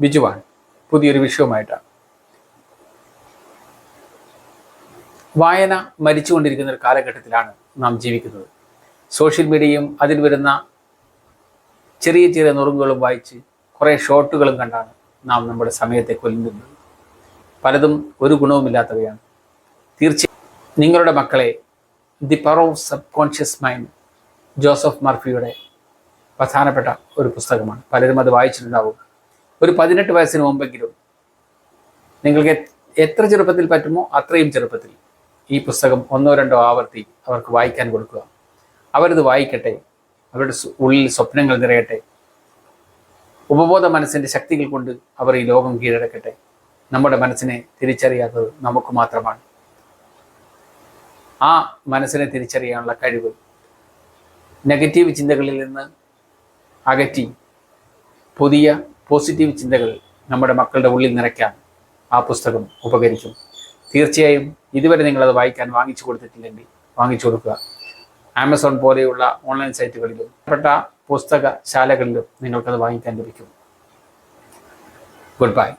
ബിജുവാണ് പുതിയൊരു വിഷയവുമായിട്ടാണ്. വായന മരിച്ചുകൊണ്ടിരിക്കുന്ന ഒരു കാലഘട്ടത്തിലാണ് നാം ജീവിക്കുന്നത്. സോഷ്യൽ മീഡിയയും അതിൽ വരുന്ന ചെറിയ ചെറിയ നുറുങ്ങുകളും വായിച്ച് കുറേ ഷോട്ടുകളും കണ്ടാണ് നാം നമ്മുടെ സമയത്തെ കൊല്ലുന്നത്. പലതും ഒരു ഗുണവുമില്ലാത്തവയാണ്. തീർച്ചയായും നിങ്ങളുടെ മക്കളെ the power of subconscious mind Joseph മർഫിയുടെ പ്രധാനപ്പെട്ട ഒരു പുസ്തകമാണ്. പലരും അത് വായിച്ചിട്ടുണ്ടാവും. ഒരു പതിനെട്ട് വയസ്സിന് മുമ്പെങ്കിലും നിങ്ങൾക്ക് എത്ര ചെറുപ്പത്തിൽ പറ്റുമോ അത്രയും ചെറുപ്പത്തിൽ ഈ പുസ്തകം ഒന്നോ രണ്ടോ ആവർത്തി അവർക്ക് വായിക്കാൻ കൊടുക്കുക. അവരത് വായിക്കട്ടെ. അവരുടെ ഉള്ളിൽ സ്വപ്നങ്ങൾ നിറയട്ടെ. ഉപബോധ മനസ്സിന്റെ ശക്തികൾ കൊണ്ട് അവർ ഈ ലോകം കീഴടക്കട്ടെ. നമ്മുടെ മനസ്സിനെ തിരിച്ചറിയാത്തത് നമുക്ക് മാത്രമാണ്. ആ മനസ്സിനെ തിരിച്ചറിയാനുള്ള കഴിവ് നെഗറ്റീവ് ചിന്തകളിൽ നിന്ന് അകറ്റി പുതിയ പോസിറ്റീവ് ചിന്തകൾ നമ്മുടെ മക്കളുടെ ഉള്ളിൽ നിറയ്ക്കാൻ ആ പുസ്തകം ഉപകരിക്കും. തീർച്ചയായും ഇതുവരെ നിങ്ങളത് വായിക്കാൻ വാങ്ങിച്ചു കൊടുത്തിട്ടില്ലെങ്കിൽ വാങ്ങിച്ചു കൊടുക്കുക. ആമസോൺ പോലെയുള്ള ഓൺലൈൻ സൈറ്റുകളിലും പെട്ട പുസ്തകശാലകളിലും നിങ്ങൾക്കത് വാങ്ങിക്കാൻ ലഭിക്കും. Good bye.